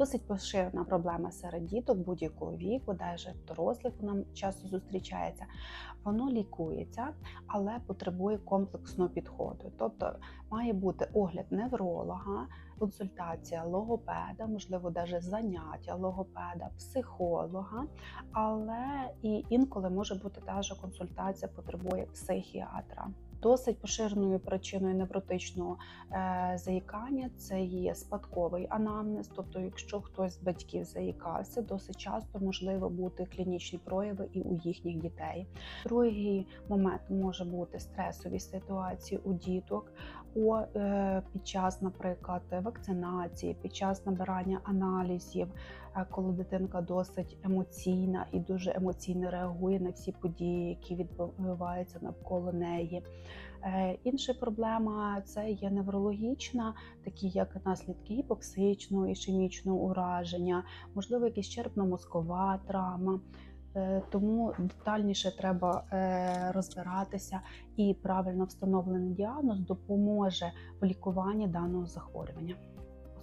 Досить поширена проблема серед діток будь-якого віку, навіть дорослих нам часто зустрічається. Воно лікується, але потребує комплексного підходу. Тобто має бути огляд невролога, консультація логопеда, можливо, навіть заняття логопеда, психолога, але і інколи може бути теж консультація потребує психіатра. Досить поширеною причиною невротичного е, заїкання це є спадковий анамнез. Тобто, якщо хтось з батьків заїкався, досить часто можливо бути клінічні прояви і у їхніх дітей. Другий момент може бути стресові ситуації у діток е, під час, наприклад, вакцинації, під час набирання аналізів, е, коли дитинка досить емоційна і дуже емоційно реагує на всі події, які відбуваються навколо неї. Е, Інша проблема це є неврологічна, такі як наслідки гіпоксичного ішемічного ураження, можливо, якась черпно-мозкова травма. Е, Тому детальніше треба е, розбиратися, і правильно встановлений діагноз допоможе в лікуванні даного захворювання.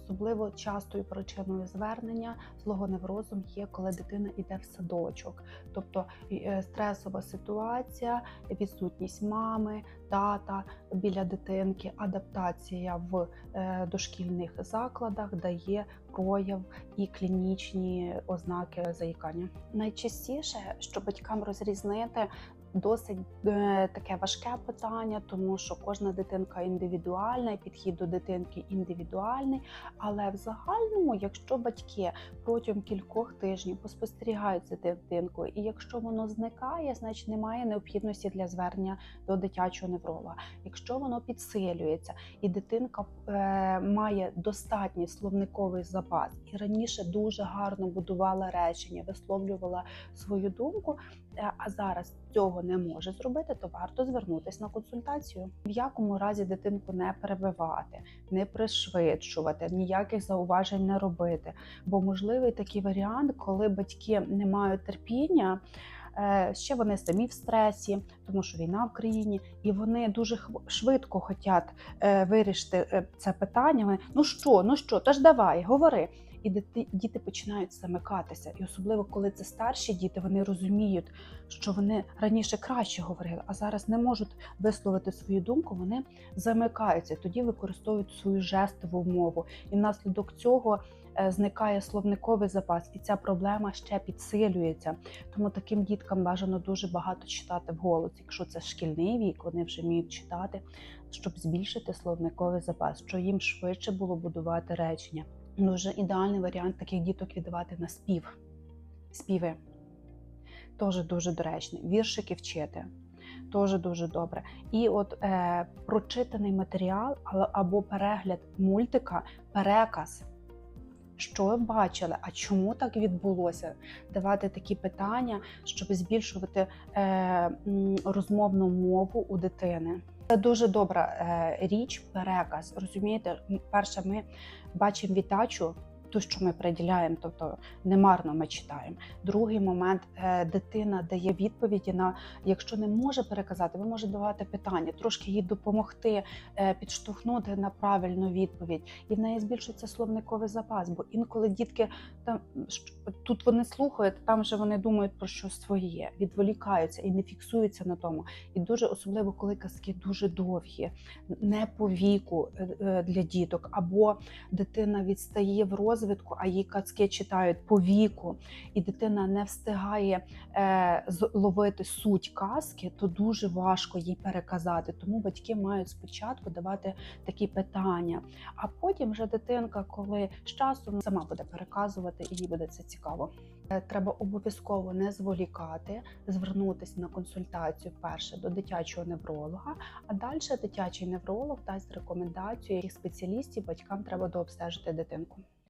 Особливо частою причиною звернення злого неврозом є, коли дитина йде в садочок, тобто е, стресова ситуація, відсутність мами, тата біля дитинки, адаптація в е, дошкільних закладах дає прояв і клінічні ознаки заїкання. Найчастіше, що батькам розрізнити. Досить е, таке важке питання, тому що кожна дитинка індивідуальна, і підхід до дитинки індивідуальний. Але в загальному, якщо батьки протягом кількох тижнів поспостерігають за дитинкою, і якщо воно зникає, значить немає необхідності для звернення до дитячого невролога. Якщо воно підсилюється і дитинка е, має достатній словниковий запас, і раніше дуже гарно будувала речення, висловлювала свою думку, а зараз цього не може зробити, то варто звернутися на консультацію. В якому разі дитинку не перебивати, не пришвидшувати, ніяких зауважень не робити. Бо можливий такий варіант, коли батьки не мають терпіння. е, Ще вони самі в стресі, тому що війна в країні, і вони дуже швидко хочуть е, вирішити е, це питання. Вони ну що, ну що, та ж давай, говори. І діти починають замикатися. І особливо коли це старші діти, вони розуміють, що вони раніше краще говорили, а зараз не можуть висловити свою думку. Вони замикаються, тоді використовують свою жестову мову, і внаслідок цього е, зникає словниковий запас, і ця проблема ще підсилюється. Тому таким діткам бажано дуже багато читати вголос. Якщо це шкільний вік, вони вже вміють читати, щоб збільшити словниковий запас, що їм швидше було будувати речення. Дуже ідеальний варіант таких діток віддавати на спів. Співи теж дуже доречні. Віршики вчити. Теж дуже добре. І от е, прочитаний матеріал або перегляд мультика, переказ. Що ви бачили, а чому так відбулося? Давати такі питання, щоб збільшувати е, розмовну мову у дитини. Це дуже добра е, річ, переказ. Розумієте, перше, ми бачимо віддачу, ту, що ми приділяємо, тобто немарно ми читаємо. Другий момент е, дитина дає відповіді на якщо не може переказати, ви можете давати питання, трошки їй допомогти, е, підштовхнути на правильну відповідь, і в неї збільшується словниковий запас. Бо інколи дітки там тут вони слухають, там вже вони думають про щось своє, відволікаються і не фіксуються на тому. І дуже особливо, коли казки дуже довгі, не по віку е, для діток, або дитина відстає в розвитку, а її казки читають по віку, і дитина не встигає е, зловити суть казки, то дуже важко їй переказати. Тому батьки мають спочатку давати такі питання, а потім вже дитинка, коли з часом сама буде переказувати, і їй буде це цікаво. Е, Треба обов'язково не зволікати, звернутися на консультацію перше до дитячого невролога, а далі дитячий невролог дасть рекомендацію, яких спеціалістів батькам треба дообстежити дитинку.